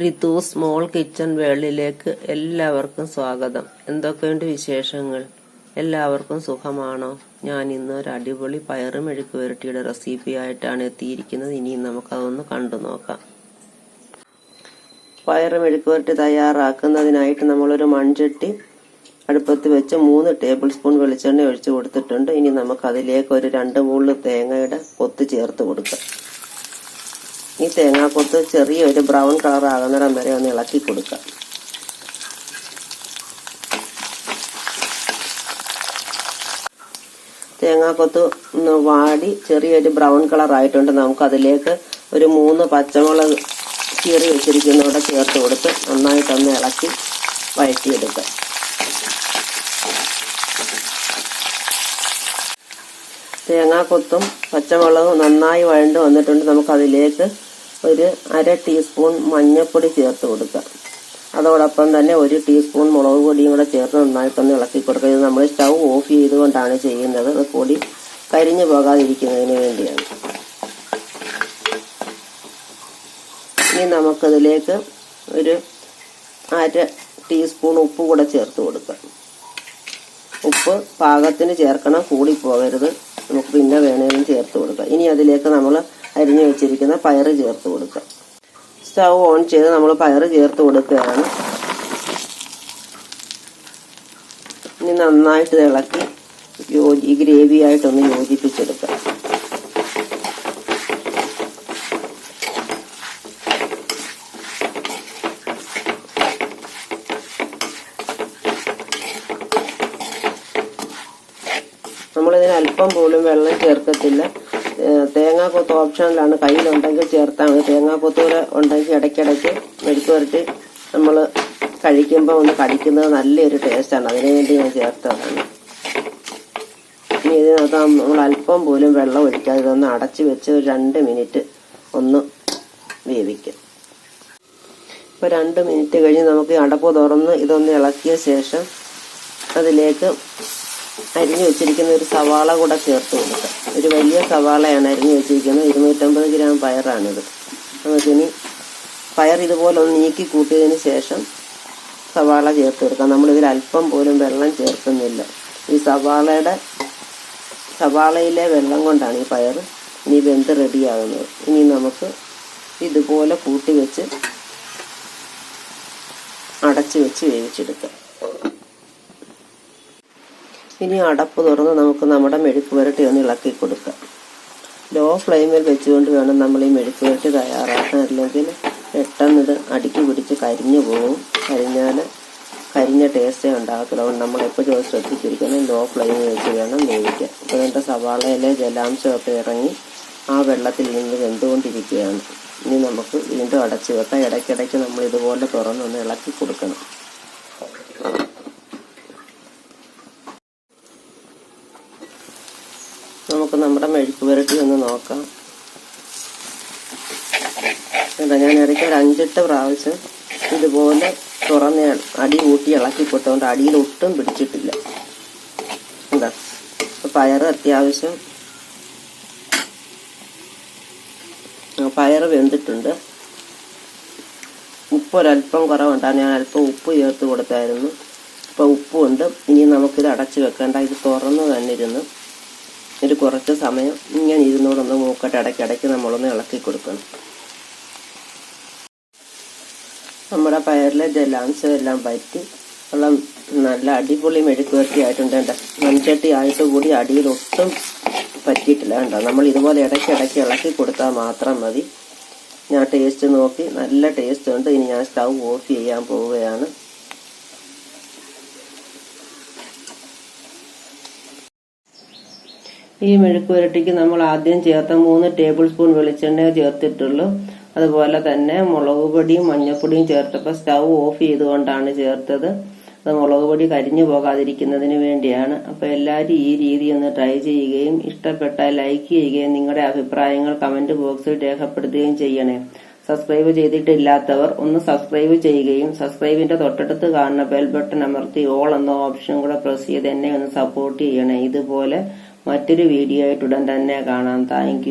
Ritu small kitchen വേൾഡിലേക്ക് എല്ലാവർക്കും സ്വാഗതം. എന്തൊക്കെയുണ്ട് വിശേഷങ്ങൾ? എല്ലാവർക്കും സുഖമാണോ? ഞാൻ ഇന്ന് ഒരു അടിപൊളി പയറ് മെഴുക്ക് വരട്ടിയുടെ റെസിപ്പി ആയിട്ടാണ് എത്തിയിരിക്കുന്നത്. ഇനിയും നമുക്കതൊന്ന് കണ്ടു നോക്കാം. പയറ് മെഴുക്ക് വരട്ടി തയ്യാറാക്കുന്നതിനായിട്ട് നമ്മളൊരു മൺചട്ടി അടുപ്പത്ത് വെച്ച് മൂന്ന് ടേബിൾ സ്പൂൺ വെളിച്ചെണ്ണ ഒഴിച്ചു കൊടുത്തിട്ടുണ്ട്. ഇനി നമുക്ക് അതിലേക്ക് ഒരു രണ്ട് മൂന്ന് തേങ്ങയുടെ കൊത്ത് ചേർത്ത് കൊടുക്കാം. ഈ തേങ്ങാക്കൊത്ത് ചെറിയൊരു ബ്രൗൺ കളർ ആകുന്നിടം വരെ ഒന്ന് ഇളക്കി കൊടുക്കാം. തേങ്ങാക്കൊത്ത് ഒന്ന് വാടി ചെറിയൊരു ബ്രൗൺ കളർ ആയിട്ടുണ്ട്. നമുക്ക് അതിലേക്ക് ഒരു മൂന്ന് പച്ചമുളക് കീറി വെച്ചിരിക്കുന്നവിടെ ചേർത്ത് കൊടുത്ത് നന്നായിട്ടൊന്ന് ഇളക്കി വഴറ്റിയെടുക്കാം. തേങ്ങാക്കൊത്തും പച്ചമുളകും നന്നായി വഴണ്ട് വന്നിട്ടുണ്ട്. നമുക്കതിലേക്ക് ഒരു അര ടീസ്പൂൺ മഞ്ഞൾപ്പൊടി ചേർത്ത് കൊടുക്കുക. അതോടൊപ്പം തന്നെ ഒരു ടീസ്പൂൺ മുളക് പൊടിയും കൂടെ ചേർത്ത് നന്നായിട്ടൊന്ന് ഇളക്കി കൊടുക്കുക. ഇത് നമ്മൾ സ്റ്റൗ ഓഫ് ചെയ്തുകൊണ്ടാണ് ചെയ്യുന്നത്. അത് പൊടി കരിഞ്ഞു പോകാതിരിക്കുന്നതിന് വേണ്ടിയാണ്. ഇനി നമുക്കതിലേക്ക് ഒരു അര ടീസ്പൂൺ ഉപ്പ് കൂടെ ചേർത്ത് കൊടുക്കാം ഉപ്പ് പാകത്തിന് ചേർക്കണം കൂടി പോകരുത്. നമുക്ക് പിന്നെ വേണമെങ്കിലും ചേർത്ത് കൊടുക്കാം. ഇനി അതിലേക്ക് നമ്മൾ അരിഞ്ഞു വെച്ചിരിക്കുന്ന പയറ് ചേർത്ത് കൊടുക്കുക. സ്റ്റൗ ഓൺ ചെയ്ത് നമ്മൾ പയറ് ചേർത്ത് കൊടുക്കുകയാണ്. ഇനി നന്നായിട്ട് ഇളക്കി യോജി ഗ്രേവി ആയിട്ടൊന്ന് യോജിപ്പിച്ചെടുക്കാം. നമ്മളിതിന് അല്പം പോലും വെള്ളം ചേർക്കത്തില്ല. തേങ്ങാക്കൊത്ത് ഓപ്ഷനിലാണ് കയ്യിലുണ്ടെങ്കിൽ ചേർത്താൽ മതി. തേങ്ങാക്കൊത്ത് കൂടെ ഉണ്ടെങ്കിൽ ഇടയ്ക്കിടയ്ക്ക് മെഴുക്ക് വരട്ടി നമ്മൾ കഴിക്കുമ്പോൾ ഒന്ന് കടിക്കുന്നത് നല്ലൊരു ടേസ്റ്റാണ് അതിനു വേണ്ടി ഞാൻ ചേർത്തതാണ്. ഇനി ഇതിനകത്ത് നമ്മൾ അല്പം പോലും വെള്ളം ഒഴിക്കാതെ ഇതൊന്ന് അടച്ചു വെച്ച് ഒരു രണ്ട് മിനിറ്റ് ഒന്ന് വേവിക്കും. ഇപ്പോൾ രണ്ട് മിനിറ്റ് കഴിഞ്ഞ് നമുക്ക് അടപ്പ് തുറന്ന് ഇതൊന്ന് ഇളക്കിയ ശേഷം അതിലേക്ക് അരിഞ്ഞു വെച്ചിരിക്കുന്ന ഒരു സവാള കൂടെ ചേർത്ത് കൊടുക്കാം. ഒരു വലിയ സവാളയാണ് അരിഞ്ഞു വെച്ചിരിക്കുന്നത്. ഇരുന്നൂറ്റമ്പത് ഗ്രാം പയറാണിത്. നമുക്കിനി പയർ ഇതുപോലെ ഒന്ന് നീക്കി കൂട്ടിയതിന് ശേഷം സവാള ചേർത്ത് കൊടുക്കാം നമ്മളിതിൽ അല്പം പോലും വെള്ളം ചേർക്കുന്നില്ല. ഈ സവാളയുടെ സവാളയിലെ വെള്ളം കൊണ്ടാണ് ഈ പയർ ഇനി വെന്ത് റെഡിയാകുന്നത്. ഇനി നമുക്ക് ഇതുപോലെ കൂട്ടി വെച്ച് അടച്ചു വെച്ച് വേവിച്ചെടുക്കാം. ഇനി അടപ്പ് തുറന്ന് നമുക്ക് നമ്മുടെ മെഴുക്ക് പുരട്ടി ഒന്ന് ഇളക്കി കൊടുക്കാം. ലോ ഫ്ലെയിമിൽ വെച്ചുകൊണ്ട് വേണം നമ്മൾ ഈ മെഴുക്ക് പുരട്ടി തയ്യാറാക്കാൻ. അല്ലെങ്കിൽ പെട്ടെന്ന് ഇത് അടുക്കി പിടിച്ച് കരിഞ്ഞു പോകും കരിഞ്ഞാൽ കരിഞ്ഞ ടേസ്റ്റേ ഉണ്ടാകത്തില്ല അതുകൊണ്ട് നമ്മൾ എപ്പോഴും ശ്രദ്ധിച്ചിരിക്കണം. ലോ ഫ്ലെയിമിൽ വെച്ച് വേണം വേവിക്കാൻ. അപ്പോൾ എന്റെ സവാളയിലെ ജലാംശമൊക്കെ ഇറങ്ങി ആ വെള്ളത്തിൽ നിന്ന് വെന്തുകൊണ്ടിരിക്കുകയാണ്. ഇനി നമുക്ക് വീണ്ടും അടച്ചു വെക്കാം. ഇടയ്ക്കിടയ്ക്ക് നമ്മൾ ഇതുപോലെ തുറന്നൊന്ന് ഇളക്കി കൊടുക്കണം. നമുക്ക് നമ്മുടെ മെഴുക്ക് പുരട്ടി ഒന്ന് നോക്കാം. എന്താ ഞാൻ ഇടയ്ക്ക് ഒരു അഞ്ചെട്ട് പ്രാവശ്യം ഇതുപോലെ തുറന്ന് അടി കൂട്ടി ഇളക്കി കൊടുത്തുകൊണ്ട് അടിയിൽ ഒട്ടും പിടിച്ചിട്ടില്ല. എന്താ പയർ അത്യാവശ്യം. പയർ വെന്തിട്ടുണ്ട്. ഉപ്പ് ഒരല്പം കുറവുണ്ടാണ് ഞാൻ അല്പം ഉപ്പ് ചേർത്ത് കൊടുത്തായിരുന്നു. ഇപ്പോൾ ഉപ്പുണ്ട്. ഇനി നമുക്കിത് അടച്ച് വെക്കേണ്ട. ഇത് തുറന്ന് തന്നെ ഒരു കുറച്ച് സമയം ഇങ്ങനെ ഇരുന്നോടൊന്ന് മൂക്കട്ട് ഇടയ്ക്കിടയ്ക്ക് നമ്മളൊന്ന് ഇളക്കി കൊടുക്കണം. നമ്മുടെ പയറിലെ ജലാംശം എല്ലാം പറ്റി ഉള്ള നല്ല അടിപൊളി മെഴുക്ക് വരട്ടി ആയിട്ടുണ്ട് മൺചട്ടി ആയിട്ട് കൂടി അടിയിൽ ഒട്ടും പറ്റിയിട്ടില്ല കേട്ടോ നമ്മൾ ഇതുപോലെ ഇടയ്ക്കിടയ്ക്ക് ഇളക്കി കൊടുത്താൽ മാത്രം മതി. ഞാൻ ടേസ്റ്റ് നോക്കി നല്ല ടേസ്റ്റ് ഉണ്ട്. ഇനി ഞാൻ സ്റ്റൗ ഓഫ് ചെയ്യാൻ പോവുകയാണ്. ഈ മെഴുക്ക് പുരട്ടിക്ക് നമ്മൾ ആദ്യം ചേർത്ത മൂന്ന് ടേബിൾ സ്പൂൺ വെളിച്ചെണ്ണ ചേർത്തിട്ടുള്ളൂ. അതുപോലെ തന്നെ മുളക് പൊടിയും മഞ്ഞൾപ്പൊടിയും ചേർത്തപ്പോൾ സ്റ്റൗ ഓഫ് ചെയ്തുകൊണ്ടാണ് ചേർത്തത്. അത് മുളക് പൊടി കരിഞ്ഞു പോകാതിരിക്കുന്നതിന് വേണ്ടിയാണ്. അപ്പോൾ എല്ലാവരും ഈ രീതി ഒന്ന് ട്രൈ ചെയ്യുകയും ഇഷ്ടപ്പെട്ടാൽ ലൈക്ക് ചെയ്യുകയും നിങ്ങളുടെ അഭിപ്രായങ്ങൾ കമന്റ് ബോക്സിൽ രേഖപ്പെടുത്തുകയും ചെയ്യണേ. സബ്സ്ക്രൈബ് ചെയ്തിട്ടില്ലാത്തവർ ഒന്ന് സബ്സ്ക്രൈബ് ചെയ്യുകയും സബ്സ്ക്രൈബിന്റെ തൊട്ടടുത്ത് കാണുന്ന ബെൽ ബട്ടൺ അമർത്തി ഓൾ എന്ന ഓപ്ഷൻ കൂടെ പ്രസ് ചെയ്ത് എന്നെ ഒന്ന് സപ്പോർട്ട് ചെയ്യണേ. ഇതുപോലെ മറ്റൊരു വീഡിയോ ആയിട്ട് ഉടൻ തന്നെ കാണാം. താങ്ക്